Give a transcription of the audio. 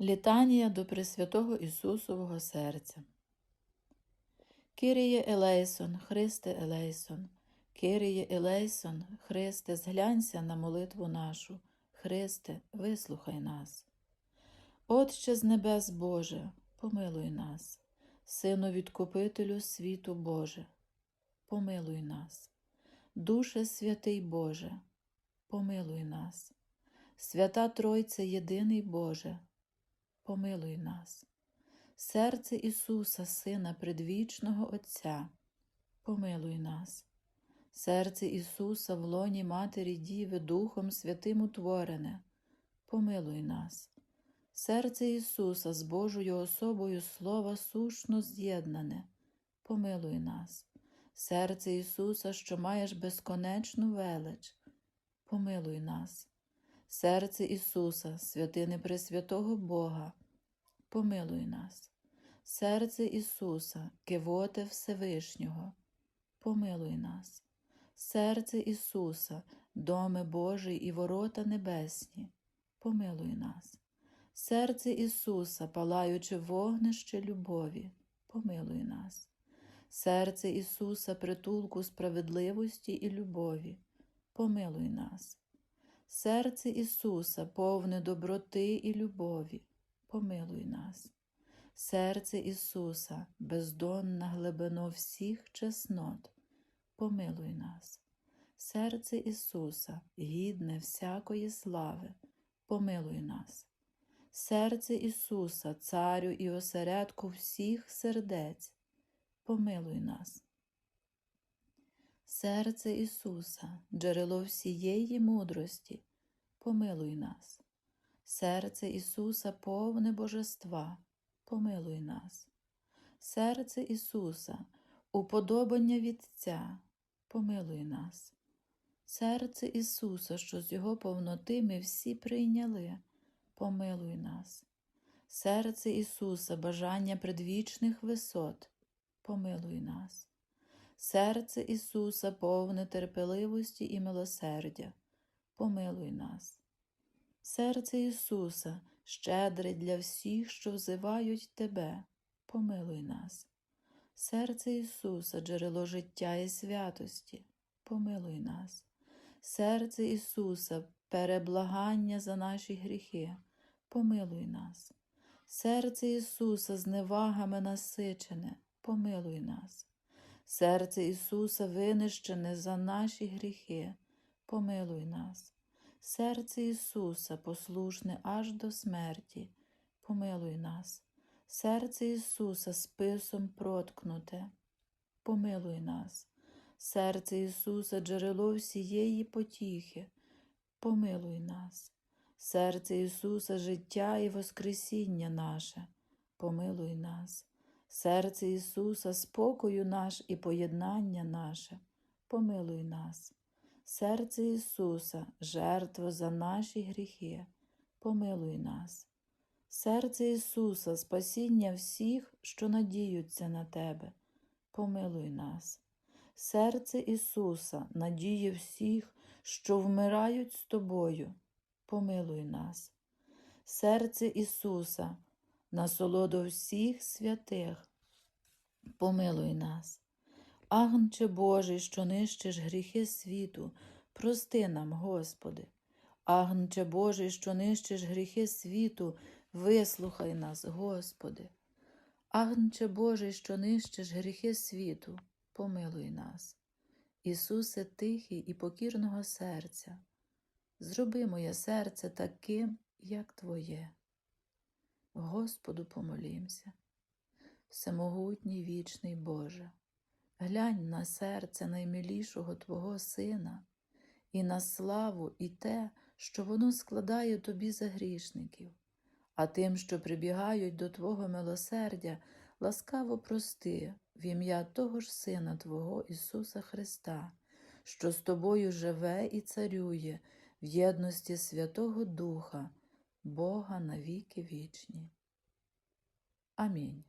Літанія до Пресвятого Ісусового серця. Киріє Елейсон, Христе Елейсон, Киріє Елейсон, Христе, зглянься на молитву нашу, Христе, вислухай нас. Отче з небес Боже, помилуй нас, Сину Відкупителю світу Боже, помилуй нас, Душе святий Боже, помилуй нас, Свята Тройце єдиний Боже, помилуй нас. Серце Ісуса, Сина предвічного Отця, помилуй нас. Серце Ісуса в лоні Матері Діви Духом Святим утворене, помилуй нас. Серце Ісуса з Божою особою Слова сушно з'єднане, помилуй нас. Серце Ісуса, що маєш безконечну велич, помилуй нас. Серце Ісуса, святини Пресвятого Бога, помилуй нас. Серце Ісуса, Кивоте Всевишнього, помилуй нас. Серце Ісуса, доми Божий і ворота небесні, помилуй нас. Серце Ісуса, палаюче вогнище любові, помилуй нас. Серце Ісуса, притулку справедливості і любові, помилуй нас. Серце Ісуса, повне доброти і любові, помилуй нас. Серце Ісуса, бездонна глибино всіх чеснот, помилуй нас. Серце Ісуса, гідне всякої слави, помилуй нас. Серце Ісуса, Царю і осередку всіх сердець, помилуй нас. Серце Ісуса, джерело всієї мудрості, помилуй нас. Серце Ісуса, повне божества, помилуй нас. Серце Ісуса, уподобання Вітця, помилуй нас. Серце Ісуса, що з Його повноти ми всі прийняли, помилуй нас. Серце Ісуса, бажання предвічних висот, помилуй нас. Серце Ісуса, повне терпеливості і милосердя, помилуй нас. Серце Ісуса, щедре для всіх, що взивають Тебе, помилуй нас. Серце Ісуса, джерело життя і святості, помилуй нас. Серце Ісуса, переблагання за наші гріхи, помилуй нас. Серце Ісуса, зневагами насичене, помилуй нас. Серце Ісуса, винищене за наші гріхи, помилуй нас. Серце Ісуса, послушне аж до смерті, помилуй нас. Серце Ісуса списом проткнуте, помилуй нас. Серце Ісуса, джерело всієї потіхи, помилуй нас. Серце Ісуса, життя і Воскресіння наше, помилуй нас. Серце Ісуса, спокою наш і поєднання наше, помилуй нас. Серце Ісуса, жертва за наші гріхи, помилуй нас. Серце Ісуса, спасіння всіх, що надіються на Тебе, помилуй нас. Серце Ісуса, надія всіх, що вмирають з Тобою, помилуй нас. Серце Ісуса, насолоду всіх святих, помилуй нас. Агнче Божий, що нищиш гріхи світу, прости нам, Господи. Агнче Божий, що нищиш гріхи світу, вислухай нас, Господи. Агнче Божий, що нищиш гріхи світу, помилуй нас. Ісусе тихий і покірного серця, зроби моє серце таким, як Твоє. Господу помолімся, всемогутній вічний Боже, глянь на серце наймилішого Твого Сина і на славу і те, що воно складає Тобі за грішників, а тим, що прибігають до Твого милосердя, ласкаво прости в ім'я того ж Сина Твого Ісуса Христа, що з Тобою живе і царює в єдності Святого Духа, Бога навіки вічні. Амінь.